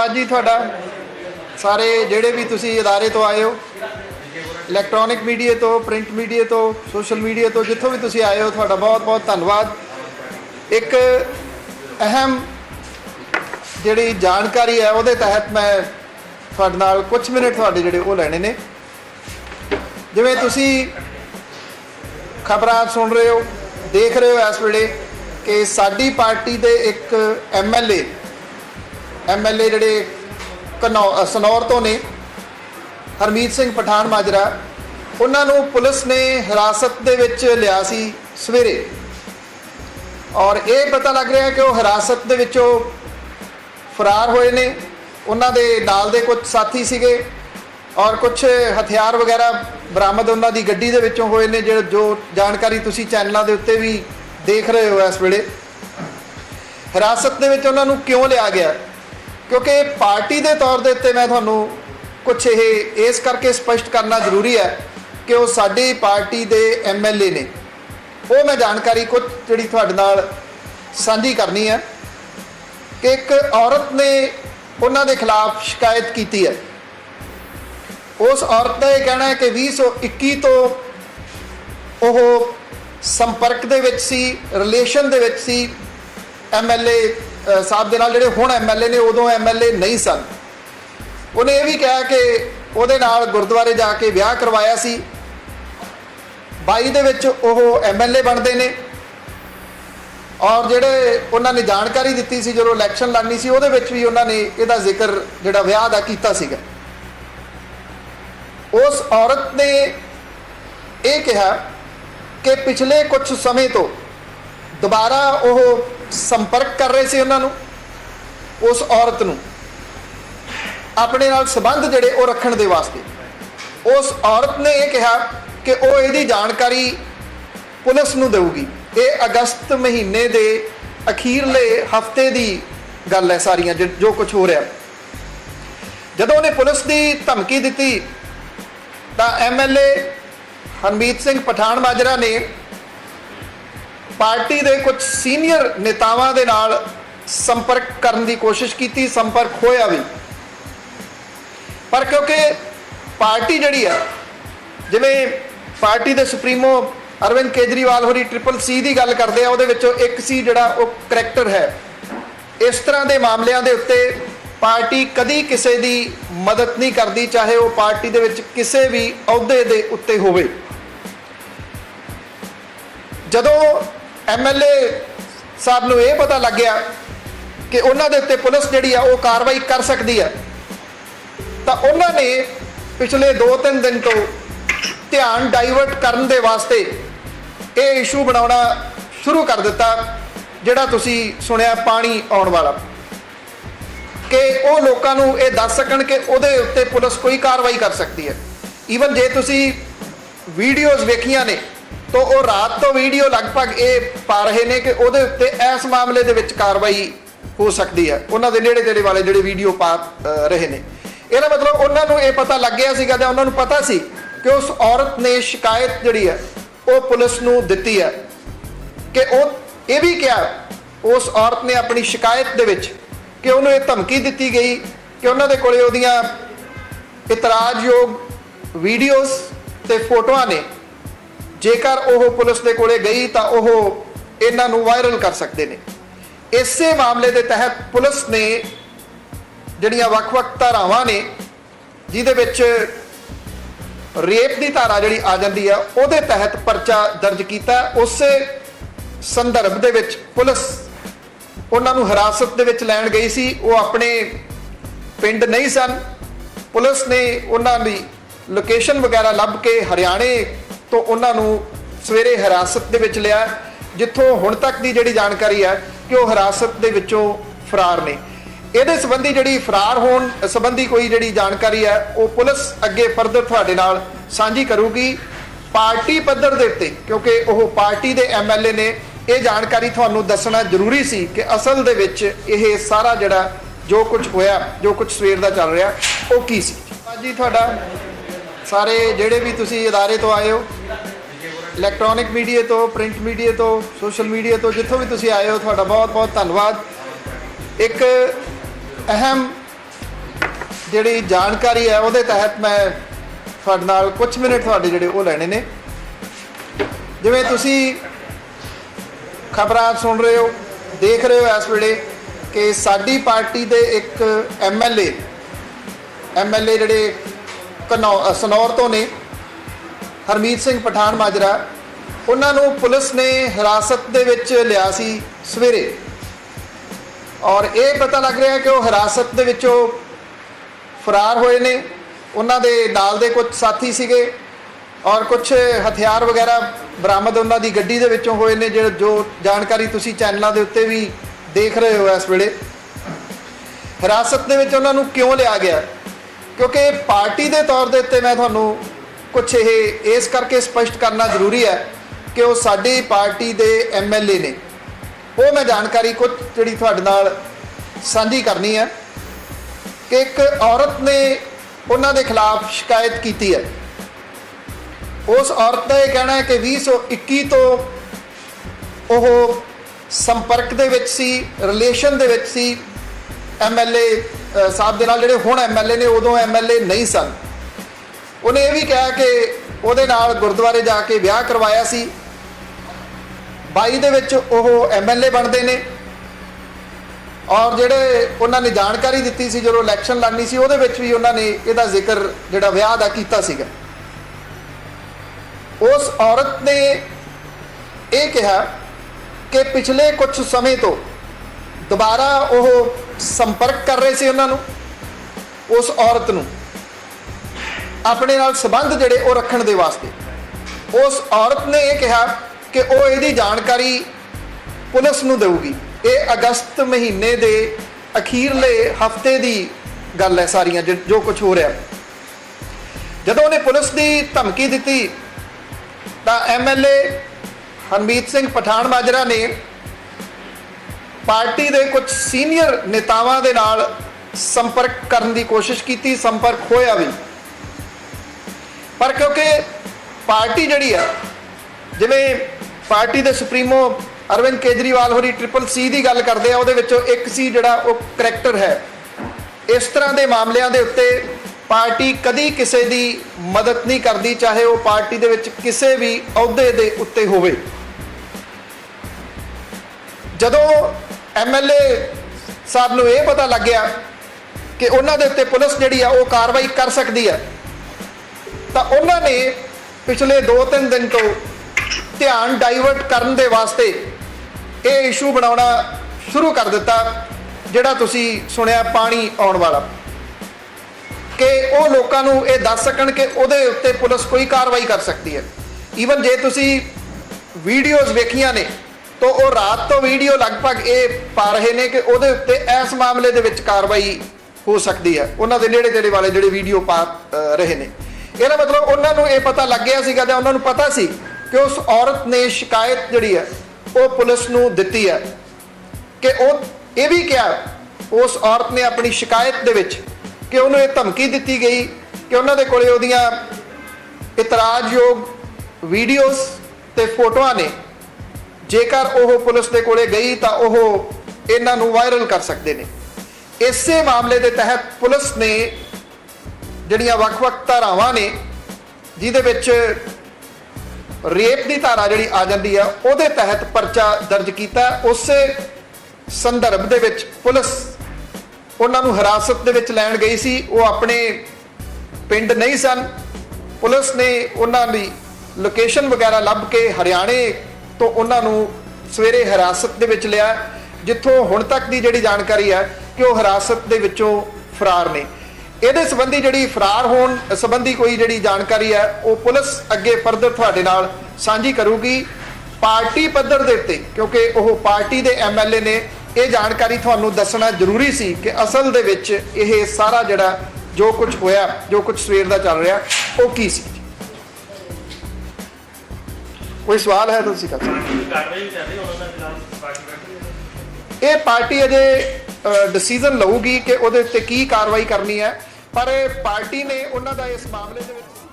ਧੰਨਵਾਦ ਜੀ ਤੁਹਾਡਾ। ਸਾਰੇ ਜਿਹੜੇ ਵੀ ਤੁਸੀਂ ਅਦਾਰੇ ਤੋਂ ਆਏ ਹੋ ਇਲੈਕਟ੍ਰੋਨਿਕ ਮੀਡੀਆ ਤੋਂ ਪ੍ਰਿੰਟ ਮੀਡੀਆ ਤੋਂ ਸੋਸ਼ਲ ਮੀਡੀਆ ਤੋਂ, ਜਿੱਥੋਂ ਵੀ ਤੁਸੀਂ ਆਏ ਹੋ, ਤੁਹਾਡਾ ਬਹੁਤ ਬਹੁਤ ਧੰਨਵਾਦ। ਇੱਕ ਅਹਿਮ ਜਿਹੜੀ ਜਾਣਕਾਰੀ ਹੈ, ਉਹਦੇ ਤਹਿਤ ਮੈਂ ਤੁਹਾਡੇ ਨਾਲ ਕੁਝ ਮਿੰਟ ਤੁਹਾਡੇ ਜਿਹੜੇ ਉਹ ਲੈਣੇ ਨੇ। ਜਿਵੇਂ ਤੁਸੀਂ ਖਬਰਾਂ ਸੁਣ ਰਹੇ ਹੋ, ਦੇਖ ਰਹੇ ਹੋ ਇਸ ਵੇਲੇ ਕਿ ਸਾਡੀ ਪਾਰਟੀ ਦੇ ਇੱਕ ਐਮਐਲਏ ਐਮਐਲਏ ਜਿਹੜੇ ਘਨੌ- ਸਨੌਰ ਤੋਂ ਨੇ, ਹਰਮੀਤ ਸਿੰਘ ਪਠਾਨ ਮਾਜਰਾ, ਉਹਨਾਂ ਨੂੰ ਪੁਲਿਸ ਨੇ ਹਿਰਾਸਤ ਦੇ ਵਿੱਚ ਲਿਆ ਸੀ ਸਵੇਰੇ। ਔਰ ਇਹ ਪਤਾ ਲੱਗ ਰਿਹਾ ਕਿ ਉਹ ਹਿਰਾਸਤ ਦੇ ਵਿੱਚੋਂ ਫਰਾਰ ਹੋਏ ਨੇ। ਉਹਨਾਂ ਦੇ ਨਾਲ ਦੇ ਕੁਝ ਸਾਥੀ ਸੀਗੇ ਔਰ ਕੁਝ ਹਥਿਆਰ ਵਗੈਰਾ ਬਰਾਮਦ ਉਹਨਾਂ ਦੀ ਗੱਡੀ ਦੇ ਵਿੱਚੋਂ ਹੋਏ ਨੇ, ਜਿਹੜੇ ਜੋ ਜਾਣਕਾਰੀ ਤੁਸੀਂ ਚੈਨਲਾਂ ਦੇ ਉੱਤੇ ਵੀ ਦੇਖ ਰਹੇ ਹੋ ਇਸ ਵੇਲੇ। ਹਿਰਾਸਤ ਦੇ ਵਿੱਚ ਉਹਨਾਂ ਨੂੰ ਕਿਉਂ ਲਿਆ ਗਿਆ? ਕਿਉਂਕਿ ਪਾਰਟੀ ਦੇ ਤੌਰ ਦੇ ਉੱਤੇ ਮੈਂ ਤੁਹਾਨੂੰ ਕੁਝ ਇਹ, ਇਸ ਕਰਕੇ ਸਪਸ਼ਟ ਕਰਨਾ ਜ਼ਰੂਰੀ ਹੈ ਕਿ ਉਹ ਸਾਡੀ ਪਾਰਟੀ ਦੇ ਐਮਐਲਏ ਨੇ। ਉਹ ਮੈਂ ਜਾਣਕਾਰੀ ਕੁਝ ਜਿਹੜੀ ਤੁਹਾਡੇ ਨਾਲ ਸਾਂਝੀ ਕਰਨੀ ਹੈ ਕਿ ਇੱਕ ਔਰਤ ਨੇ ਉਹਨਾਂ ਦੇ ਖਿਲਾਫ ਸ਼ਿਕਾਇਤ ਕੀਤੀ ਹੈ। ਉਸ ਔਰਤ ਦਾ ਇਹ ਕਹਿਣਾ ਹੈ ਕਿ 2021 ਤੋਂ ਉਹ ਸੰਪਰਕ ਦੇ ਵਿੱਚ ਸੀ ਰਿਲੇਸ਼ਨ ਦੇ ਵਿੱਚ ਸੀ ਐਮਐਲਏ ਸਾਹਿਬ ਦੇ ਨਾਲ ਜਿਹੜੇ ਹੁਣ ਐਮਐਲਏ ਨੇ, ਉਦੋਂ ਐਮਐਲਏ ਨਹੀਂ ਸਨ। ਉਹਨੇ ਇਹ ਵੀ ਕਿਹਾ ਕਿ ਉਹਦੇ ਨਾਲ ਗੁਰਦੁਆਰੇ ਜਾ ਕੇ ਵਿਆਹ ਕਰਵਾਇਆ ਸੀ। 22 ਦੇ ਵਿੱਚ ਉਹ ਐਮਐਲਏ ਬਣਦੇ ਨੇ। ਔਰ ਜਿਹੜੇ ਉਹਨਾਂ ਨੇ ਜਾਣਕਾਰੀ ਦਿੱਤੀ ਸੀ, ਜਦੋਂ ਇਲੈਕਸ਼ਨ ਲੜਨੀ ਸੀ, ਉਹਦੇ ਵਿੱਚ ਵੀ ਉਹਨਾਂ ਨੇ ਇਹਦਾ ਜ਼ਿਕਰ ਜਿਹੜਾ ਵਿਆਹ ਦਾ ਕੀਤਾ ਸੀਗਾ। ਉਸ ਔਰਤ ਨੇ ਇਹ ਕਿਹਾ ਕਿ ਪਿਛਲੇ ਕੁਝ ਸਮੇਂ ਤੋਂ ਦੁਬਾਰਾ ਉਹ ਸੰਪਰਕ ਕਰ ਰਹੇ ਸੀ ਉਹਨਾਂ ਨੂੰ, ਉਸ ਔਰਤ ਨੂੰ। ਆਪਣੇ ਨਾਲ ਸੰਬੰਧ ਜਿਹੜੇ ਉਹ ਰੱਖਣ ਦੇ ਵਾਸਤੇ। ਉਸ ਔਰਤ ਨੇ ਇਹ ਕਿਹਾ ਕਿ ਉਹ ਇਹਦੀ ਜਾਣਕਾਰੀ ਪੁਲਿਸ ਨੂੰ ਦੇਊਗੀ। ਇਹ ਅਗਸਤ ਮਹੀਨੇ ਦੇ ਅਖੀਰਲੇ ਹਫ਼ਤੇ ਦੀ ਗੱਲ ਹੈ ਸਾਰੀਆਂ, ਜੋ- ਜੋ ਕੁਝ ਹੋ ਰਿਹਾ। ਜਦੋਂ ਉਹਨੇ ਪੁਲਿਸ ਦੀ ਧਮਕੀ ਦਿੱਤੀ, ਤਾਂ ਐਮਐਲਏ ਹਰਮੀਤ ਸਿੰਘ ਪਠਾਨ ਮਾਜਰਾ ਨੇ ਪਾਰਟੀ ਦੇ ਕੁਝ ਸੀਨੀਅਰ ਨੇਤਾਵਾਂ ਦੇ ਨਾਲ ਸੰਪਰਕ ਕਰਨ ਦੀ ਕੋਸ਼ਿਸ਼ ਕੀਤੀ, ਸੰਪਰਕ ਹੋਇਆ ਵੀ। ਪਰ ਕਿਉਂਕਿ ਪਾਰਟੀ ਜਿਹੜੀ ਆ ਜਿਵੇਂ ਪਾਰਟੀ ਦੇ ਸੁਪਰੀਮੋ ਅਰਵਿੰਦ ਕੇਜਰੀਵਾਲ ਹੋਰੀ ਟ੍ਰਿਪਲ ਸੀ ਦੀ ਗੱਲ ਕਰਦੇ ਆ, ਉਹਦੇ ਵਿੱਚੋਂ ਇੱਕ ਸੀ ਜਿਹੜਾ ਉਹ ਕਰੈਕਟਰ ਹੈ। ਇਸ ਤਰ੍ਹਾਂ ਦੇ ਮਾਮਲਿਆਂ ਦੇ ਉੱਤੇ ਪਾਰਟੀ ਕਦੀ ਕਿਸੇ ਦੀ ਮਦਦ ਨਹੀਂ ਕਰਦੀ, ਚਾਹੇ ਉਹ ਪਾਰਟੀ ਦੇ ਵਿੱਚ ਕਿਸੇ ਵੀ ਅਹੁਦੇ ਦੇ ਉੱਤੇ ਹੋਵੇ। ਜਦੋਂ ਐਮਐਲਏ ਸਾਹਿਬ ਨੂੰ ਇਹ ਪਤਾ ਲੱਗਿਆ ਕਿ ਉਹਨਾਂ ਦੇ ਉੱਤੇ ਪੁਲਿਸ ਜਿਹੜੀ ਆ ਉਹ ਕਾਰਵਾਈ ਕਰ ਸਕਦੀ ਹੈ ਤਾਂ ਉਹਨਾਂ ਨੇ ਪਿਛਲੇ 2-3 ਦਿਨ ਤੋਂ ਧਿਆਨ ਡਾਈਵਰਟ ਕਰਨ ਦੇ ਵਾਸਤੇ ਇਹ ਇਸ਼ੂ ਬਣਾਉਣਾ ਸ਼ੁਰੂ ਕਰ ਦਿੱਤਾ, ਜਿਹੜਾ ਤੁਸੀਂ ਸੁਣਿਆ ਪਾਣੀ ਆਉਣ ਵਾਲਾ। ਕਿ ਉਹ ਲੋਕਾਂ ਨੂੰ ਇਹ ਦੱਸ ਸਕਣ ਕਿ ਉਹਦੇ ਉੱਤੇ ਪੁਲਿਸ ਕੋਈ ਕਾਰਵਾਈ ਕਰ ਸਕਦੀ ਹੈ ਈਵਨ ਜੇ ਤੁਸੀਂ ਵੀਡੀਓਜ਼ ਵੇਖੀਆਂ ਨੇ ਤਾਂ ਉਹ ਰਾਤ ਤੋਂ ਵੀਡੀਓ ਲਗਭਗ ਇਹ ਪਾ ਰਹੇ ਨੇ ਕਿ ਉਹਦੇ ਉੱਤੇ ਇਸ ਮਾਮਲੇ ਦੇ ਵਿੱਚ ਕਾਰਵਾਈ ਹੋ ਸਕਦੀ ਹੈ। ਉਹਨਾਂ ਦੇ ਨੇੜੇ ਤੇੜੇ ਵਾਲੇ ਜਿਹੜੇ ਵੀਡੀਓ ਪਾ ਰਹੇ ਨੇ। ਇਹਦਾ ਮਤਲਬ ਉਹਨਾਂ ਨੂੰ ਇਹ ਪਤਾ ਲੱਗ ਗਿਆ ਸੀਗਾ ਜਾਂ ਉਹਨਾਂ ਨੂੰ ਪਤਾ ਸੀ ਕਿ ਉਸ ਔਰਤ ਨੇ ਸ਼ਿਕਾਇਤ ਜਿਹੜੀ ਹੈ, ਉਹ ਪੁਲਿਸ ਨੂੰ ਦਿੱਤੀ ਹੈ ਕਿ ਉਹ ਇਹ ਵੀ ਕਿਹਾ, ਉਸ ਔਰਤ ਨੇ ਆਪਣੀ ਸ਼ਿਕਾਇਤ ਦੇ ਵਿੱਚ ਕਿ ਉਹਨੂੰ ਇਹ ਧਮਕੀ ਦਿੱਤੀ ਗਈ ਕਿ ਉਹਨਾਂ ਦੇ ਕੋਲੇ ਉਹਦੀਆਂ ਇਤਰਾਜ਼ਯੋਗ ਵੀਡੀਓਜ਼ ਤੇ ਫੋਟੋਆਂ ਨੇ। ਜੇਕਰ ਉਹ ਪੁਲਿਸ ਦੇ ਕੋਲੇ ਗਈ ਤਾਂ ਉਹ ਇਹਨਾਂ ਨੂੰ ਵਾਇਰਲ ਕਰ ਸਕਦੇ ਨੇ। ਇਸੇ ਮਾਮਲੇ ਦੇ ਤਹਿਤ ਪੁਲਿਸ ਨੇ ਜਿਹੜੀਆਂ ਵੱਖ-ਵੱਖ ਧਾਰਾਵਾਂ ਨੇ, ਜਿਹਦੇ ਵਿੱਚ ਰੇਪ ਦੀ ਧਾਰਾ ਜਿਹੜੀ ਆ ਜਾਂਦੀ ਹੈ ਉਹਦੇ ਤਹਿਤ ਪਰਚਾ ਦਰਜ ਕੀਤਾ। ਉਸੇ ਸੰਦਰਭ ਦੇ ਵਿੱਚ ਪੁਲਿਸ ਉਹਨਾਂ ਨੂੰ ਹਿਰਾਸਤ ਦੇ ਵਿੱਚ ਲੈਣ ਗਈ ਸੀ। ਉਹ ਆਪਣੇ ਪਿੰਡ ਨਹੀਂ ਸਨ। ਪੁਲਿਸ ਨੇ ਉਹਨਾਂ ਦੀ ਲੋਕੇਸ਼ਨ ਵਗੈਰਾ ਲੱਭ ਕੇ ਹਰਿਆਣੇ ਤੋਂ ਉਹਨਾਂ ਨੂੰ ਸਵੇਰੇ ਹਿਰਾਸਤ ਦੇ ਵਿੱਚ ਲਿਆ, ਜਿੱਥੋਂ ਹੁਣ ਤੱਕ ਦੀ ਜਿਹੜੀ ਜਾਣਕਾਰੀ ਹੈ ਕਿ ਉਹ ਹਿਰਾਸਤ ਦੇ ਵਿੱਚੋਂ ਫਰਾਰ ਨੇ। ਇਹਦੇ ਸੰਬੰਧੀ ਜਿਹੜੀ ਫਰਾਰ ਹੋਣ ਸੰਬੰਧੀ ਕੋਈ ਜਿਹੜੀ ਜਾਣਕਾਰੀ ਹੈ, ਉਹ ਪੁਲਿਸ ਅੱਗੇ ਫਰਦਰ ਤੁਹਾਡੇ ਨਾਲ ਸਾਂਝੀ ਕਰੂਗੀ। ਪਾਰਟੀ ਪੱਧਰ ਦੇ ਉੱਤੇ, ਕਿਉਂਕਿ ਉਹ ਪਾਰਟੀ ਦੇ ਐਮਐਲਏ ਨੇ, ਇਹ ਜਾਣਕਾਰੀ ਤੁਹਾਨੂੰ ਦੱਸਣਾ ਜ਼ਰੂਰੀ ਸੀ ਕਿ ਅਸਲ ਦੇ ਵਿੱਚ ਇਹ ਸਾਰਾ ਜਿਹੜਾ ਜੋ ਕੁਝ ਹੋਇਆ, ਜੋ ਕੁਝ ਸਵੇਰ ਦਾ ਚੱਲ ਰਿਹਾ, ਉਹ ਕੀ ਸੀ। ਜੀ ਤੁਹਾਡਾ ਸਾਰੇ ਜਿਹੜੇ ਵੀ ਤੁਸੀਂ ਅਦਾਰੇ ਤੋਂ ਆਏ ਹੋ ਇਲੈਕਟ੍ਰੋਨਿਕ ਮੀਡੀਆ ਤੋਂ ਪ੍ਰਿੰਟ ਮੀਡੀਆ ਤੋਂ ਸੋਸ਼ਲ ਮੀਡੀਆ ਤੋਂ, ਜਿੱਥੋਂ ਵੀ ਤੁਸੀਂ ਆਏ ਹੋ, ਤੁਹਾਡਾ ਬਹੁਤ ਬਹੁਤ ਧੰਨਵਾਦ। ਇੱਕ ਅਹਿਮ ਜਿਹੜੀ ਜਾਣਕਾਰੀ ਹੈ, ਉਹਦੇ ਤਹਿਤ ਮੈਂ ਤੁਹਾਡੇ ਨਾਲ ਕੁਝ ਮਿੰਟ ਤੁਹਾਡੇ ਜਿਹੜੇ ਉਹ ਲੈਣੇ ਨੇ। ਜਿਵੇਂ ਤੁਸੀਂ ਖਬਰਾਂ ਸੁਣ ਰਹੇ ਹੋ, ਦੇਖ ਰਹੇ ਹੋ ਇਸ ਵੇਲੇ ਕਿ ਸਾਡੀ ਪਾਰਟੀ ਦੇ ਇੱਕ ਐਮਐਲਏ ਐਮਐਲਏ ਜਿਹੜੇ ਘਨੌ- ਸਨੌਰ ਤੋਂ ਨੇ। ਹਰਮੀਤ ਸਿੰਘ ਪਠਾਨ ਮਾਜਰਾ, ਉਹਨਾਂ ਨੂੰ ਪੁਲਿਸ ਨੇ ਹਿਰਾਸਤ ਦੇ ਵਿੱਚ ਲਿਆ ਸੀ ਸਵੇਰੇ। ਔਰ ਇਹ ਪਤਾ ਲੱਗ ਰਿਹਾ ਕਿ ਉਹ ਹਿਰਾਸਤ ਦੇ ਵਿੱਚੋਂ ਫਰਾਰ ਹੋਏ ਨੇ। ਉਹਨਾਂ ਦੇ ਨਾਲ ਦੇ ਕੁਝ ਸਾਥੀ ਸੀਗੇ ਔਰ ਕੁਝ ਹਥਿਆਰ ਵਗੈਰਾ ਬਰਾਮਦ ਉਹਨਾਂ ਦੀ ਗੱਡੀ ਦੇ ਵਿੱਚੋਂ ਹੋਏ ਨੇ, ਜਿਹੜੇ ਜੋ ਜਾਣਕਾਰੀ ਤੁਸੀਂ ਚੈਨਲਾਂ ਦੇ ਉੱਤੇ ਵੀ ਦੇਖ ਰਹੇ ਹੋ ਇਸ ਵੇਲੇ। ਹਿਰਾਸਤ ਦੇ ਵਿੱਚ ਉਹਨਾਂ ਨੂੰ ਕਿਉਂ ਲਿਆ ਗਿਆ? ਕਿਉਂਕਿ ਪਾਰਟੀ ਦੇ ਤੌਰ ਦੇ ਉੱਤੇ ਮੈਂ ਤੁਹਾਨੂੰ ਕੁਝ ਇਹ, ਇਸ ਕਰਕੇ ਸਪਸ਼ਟ ਕਰਨਾ ਜ਼ਰੂਰੀ ਹੈ ਕਿ ਉਹ ਸਾਡੀ ਪਾਰਟੀ ਦੇ ਐਮਐਲਏ ਨੇ। ਉਹ ਮੈਂ ਜਾਣਕਾਰੀ ਕੁਝ ਜਿਹੜੀ ਤੁਹਾਡੇ ਨਾਲ ਸਾਂਝੀ ਕਰਨੀ ਹੈ ਕਿ ਇੱਕ ਔਰਤ ਨੇ ਉਹਨਾਂ ਦੇ ਖਿਲਾਫ ਸ਼ਿਕਾਇਤ ਕੀਤੀ ਹੈ। ਉਸ ਔਰਤ ਦਾ ਇਹ ਕਹਿਣਾ ਹੈ ਕਿ 2021 ਤੋਂ ਉਹ ਸੰਪਰਕ ਦੇ ਵਿੱਚ ਸੀ ਰਿਲੇਸ਼ਨ ਦੇ ਵਿੱਚ ਸੀ ਐਮਐਲਏ ਸਾਹਿਬ ਦੇ ਨਾਲ ਜਿਹੜੇ ਹੁਣ ਐਮਐਲਏ ਨੇ, ਉਦੋਂ ਐਮਐਲਏ ਨਹੀਂ ਸਨ। ਉਹਨੇ ਇਹ ਵੀ ਕਿਹਾ ਕਿ ਉਹਦੇ ਨਾਲ ਗੁਰਦੁਆਰੇ ਜਾ ਕੇ ਵਿਆਹ ਕਰਵਾਇਆ ਸੀ। 22 ਦੇ ਵਿੱਚ ਉਹ ਐਮਐਲਏ ਬਣਦੇ ਨੇ। ਔਰ ਜਿਹੜੇ ਉਹਨਾਂ ਨੇ ਜਾਣਕਾਰੀ ਦਿੱਤੀ ਸੀ, ਜਦੋਂ ਇਲੈਕਸ਼ਨ ਲੜਨੀ ਸੀ, ਉਹਦੇ ਵਿੱਚ ਵੀ ਉਹਨਾਂ ਨੇ ਇਹਦਾ ਜ਼ਿਕਰ ਜਿਹੜਾ ਵਿਆਹ ਦਾ ਕੀਤਾ ਸੀਗਾ। ਉਸ ਔਰਤ ਨੇ ਇਹ ਕਿਹਾ ਕਿ ਪਿਛਲੇ ਕੁਝ ਸਮੇਂ ਤੋਂ ਦੁਬਾਰਾ ਉਹ ਸੰਪਰਕ ਕਰ ਰਹੇ ਸੀ ਉਹਨਾਂ ਨੂੰ, ਉਸ ਔਰਤ ਨੂੰ। ਆਪਣੇ ਨਾਲ ਸੰਬੰਧ ਜਿਹੜੇ ਉਹ ਰੱਖਣ ਦੇ ਵਾਸਤੇ। ਉਸ ਔਰਤ ਨੇ ਇਹ ਕਿਹਾ ਕਿ ਉਹ ਇਹਦੀ ਜਾਣਕਾਰੀ ਪੁਲਿਸ ਨੂੰ ਦੇਊਗੀ। ਇਹ ਅਗਸਤ ਮਹੀਨੇ ਦੇ ਅਖੀਰਲੇ ਹਫ਼ਤੇ ਦੀ ਗੱਲ ਹੈ ਸਾਰੀਆਂ, ਜੋ- ਜੋ ਕੁਝ ਹੋ ਰਿਹਾ। ਜਦੋਂ ਉਹਨੇ ਪੁਲਿਸ ਦੀ ਧਮਕੀ ਦਿੱਤੀ, ਤਾਂ ਐਮਐਲਏ ਹਰਮੀਤ ਸਿੰਘ ਪਠਾਨ ਮਾਜਰਾ ਨੇ ਪਾਰਟੀ ਦੇ ਕੁਝ ਸੀਨੀਅਰ ਨੇਤਾਵਾਂ ਦੇ ਨਾਲ ਸੰਪਰਕ ਕਰਨ ਦੀ ਕੋਸ਼ਿਸ਼ ਕੀਤੀ, ਸੰਪਰਕ ਹੋਇਆ ਵੀ। ਪਰ ਕਿਉਂਕਿ ਪਾਰਟੀ ਜਿਹੜੀ ਆ ਜਿਵੇਂ ਪਾਰਟੀ ਦੇ ਸੁਪਰੀਮੋ ਅਰਵਿੰਦ ਕੇਜਰੀਵਾਲ ਹੋਰੀ ਟ੍ਰਿਪਲ ਸੀ ਦੀ ਗੱਲ ਕਰਦੇ ਆ, ਉਹਦੇ ਵਿੱਚੋਂ ਇੱਕ ਸੀ ਜਿਹੜਾ ਉਹ ਕਰੈਕਟਰ ਹੈ। ਇਸ ਤਰ੍ਹਾਂ ਦੇ ਮਾਮਲਿਆਂ ਦੇ ਉੱਤੇ ਪਾਰਟੀ ਕਦੀ ਕਿਸੇ ਦੀ ਮਦਦ ਨਹੀਂ ਕਰਦੀ, ਚਾਹੇ ਉਹ ਪਾਰਟੀ ਦੇ ਵਿੱਚ ਕਿਸੇ ਵੀ ਅਹੁਦੇ ਦੇ ਉੱਤੇ ਹੋਵੇ। ਜਦੋਂ ਐਮਐਲਏ ਸਾਹਿਬ ਨੂੰ ਇਹ ਪਤਾ ਲੱਗਿਆ ਕਿ ਉਹਨਾਂ ਦੇ ਉੱਤੇ ਪੁਲਿਸ ਜਿਹੜੀ ਆ, ਉਹ ਕਾਰਵਾਈ ਕਰ ਸਕਦੀ ਹੈ ਤਾਂ ਉਹਨਾਂ ਨੇ ਪਿਛਲੇ 2-3 ਦਿਨ ਤੋਂ ਧਿਆਨ ਡਾਈਵਰਟ ਕਰਨ ਦੇ ਵਾਸਤੇ ਇਹ ਇਸ਼ੂ ਬਣਾਉਣਾ ਸ਼ੁਰੂ ਕਰ ਦਿੱਤਾ, ਜਿਹੜਾ ਤੁਸੀਂ ਸੁਣਿਆ ਪਾਣੀ ਆਉਣ ਵਾਲਾ। ਕਿ ਉਹ ਲੋਕਾਂ ਨੂੰ ਇਹ ਦੱਸ ਸਕਣ ਕਿ ਉਹਦੇ ਉੱਤੇ ਪੁਲਿਸ ਕੋਈ ਕਾਰਵਾਈ ਕਰ ਸਕਦੀ ਹੈ। ਈਵਨ ਜੇ ਤੁਸੀਂ ਵੀਡੀਓਜ਼ ਵੇਖੀਆਂ ਨੇ ਤਾਂ ਉਹ ਰਾਤ ਤੋਂ ਵੀਡੀਓ ਲਗਭਗ ਇਹ ਪਾ ਰਹੇ ਨੇ ਕਿ ਉਹਦੇ ਉੱਤੇ ਇਸ ਮਾਮਲੇ ਦੇ ਵਿੱਚ ਕਾਰਵਾਈ ਹੋ ਸਕਦੀ ਹੈ। ਉਹਨਾਂ ਦੇ ਨੇੜੇ ਤੇੜੇ ਵਾਲੇ ਜਿਹੜੇ ਵੀਡੀਓ ਪਾ ਰਹੇ ਨੇ। ਇਹਦਾ ਮਤਲਬ ਉਹਨਾਂ ਨੂੰ ਇਹ ਪਤਾ ਲੱਗ ਗਿਆ ਸੀਗਾ ਤੇ ਉਹਨਾਂ ਨੂੰ ਪਤਾ ਸੀ ਕਿ ਉਸ ਔਰਤ ਨੇ ਸ਼ਿਕਾਇਤ ਜਿਹੜੀ ਹੈ, ਉਹ ਪੁਲਿਸ ਨੂੰ ਦਿੱਤੀ ਹੈ ਕਿ ਉਹ ਇਹ ਵੀ ਕਿਹਾ, ਉਸ ਔਰਤ ਨੇ ਆਪਣੀ ਸ਼ਿਕਾਇਤ ਦੇ ਵਿੱਚ ਕਿ ਉਹਨੂੰ ਇਹ ਧਮਕੀ ਦਿੱਤੀ ਗਈ ਕਿ ਉਹਨਾਂ ਦੇ ਕੋਲੇ ਉਹਦੀਆਂ ਇਤਰਾਜ਼ਯੋਗ ਵੀਡੀਓਜ਼ ਤੇ ਫੋਟੋਆਂ ਨੇ। ਜੇਕਰ ਉਹ ਪੁਲਿਸ ਦੇ ਕੋਲੇ ਗਈ ਤਾਂ ਉਹ ਇਹਨਾਂ ਨੂੰ ਵਾਇਰਲ ਕਰ ਸਕਦੇ ਨੇ। ਇਸੇ ਮਾਮਲੇ ਦੇ ਤਹਿਤ ਪੁਲਿਸ ਨੇ ਜਿਹੜੀਆਂ ਵੱਖ-ਵੱਖ ਧਾਰਾਵਾਂ ਨੇ, ਜਿਹਦੇ ਵਿੱਚ ਰੇਪ ਦੀ ਧਾਰਾ ਜਿਹੜੀ ਆ ਜਾਂਦੀ ਆ, ਉਹਦੇ ਤਹਿਤ ਪਰਚਾ ਦਰਜ ਕੀਤਾ। ਉਸੇ ਸੰਦਰਭ ਦੇ ਵਿੱਚ ਪੁਲਿਸ ਉਹਨਾਂ ਨੂੰ ਹਿਰਾਸਤ ਦੇ ਵਿੱਚ ਲੈਣ ਗਈ ਸੀ। ਉਹ ਆਪਣੇ ਪਿੰਡ ਨਹੀਂ ਸਨ। ਪੁਲਿਸ ਨੇ ਉਹਨਾਂ ਦੀ ਲੋਕੇਸ਼ਨ ਵਗੈਰਾ ਲੱਭ ਕੇ ਹਰਿਆਣੇ ਤੋਂ ਉਹਨਾਂ ਨੂੰ ਸਵੇਰੇ ਹਿਰਾਸਤ ਦੇ ਵਿੱਚ ਲਿਆ, ਜਿੱਥੋਂ ਹੁਣ ਤੱਕ ਦੀ ਜਿਹੜੀ ਜਾਣਕਾਰੀ ਹੈ ਕਿ ਉਹ ਹਿਰਾਸਤ ਦੇ ਵਿੱਚੋਂ ਫਰਾਰ ਨੇ। ਇਹਦੇ ਸੰਬੰਧੀ ਜਿਹੜੀ ਫਰਾਰ ਹੋਣ ਸੰਬੰਧੀ ਕੋਈ ਜਿਹੜੀ ਜਾਣਕਾਰੀ ਹੈ, ਉਹ ਪੁਲਿਸ ਅੱਗੇ ਫਰਦਰ ਤੁਹਾਡੇ ਨਾਲ ਸਾਂਝੀ ਕਰੂਗੀ। ਪਾਰਟੀ ਪੱਧਰ ਦੇ ਉੱਤੇ, ਕਿਉਂਕਿ ਉਹ ਪਾਰਟੀ ਦੇ ਐਮਐਲਏ ਨੇ, ਇਹ ਜਾਣਕਾਰੀ ਤੁਹਾਨੂੰ ਦੱਸਣਾ ਜ਼ਰੂਰੀ ਸੀ ਕਿ ਅਸਲ ਦੇ ਵਿੱਚ ਇਹ ਸਾਰਾ ਜਿਹੜਾ ਜੋ ਕੁਝ ਹੋਇਆ, ਜੋ ਕੁਝ ਸਵੇਰ ਦਾ ਚੱਲ ਰਿਹਾ, ਉਹ ਕੀ ਸੀ। ਕੋਈ ਸਵਾਲ ਹੈ ਤਾਂ ਤੁਸੀਂ ਕਰ ਸਕਦੇ ਇਹ ਪਾਰਟੀ ਅਜੇ ਡਿਸੀਜਨ ਲਊਗੀ ਕਿ ਉਹਦੇ ਉੱਤੇ ਕੀ ਕਾਰਵਾਈ ਕਰਨੀ ਹੈ, ਪਰ ਪਾਰਟੀ ਨੇ ਉਹਨਾਂ ਦਾ ਇਸ ਮਾਮਲੇ ਦੇ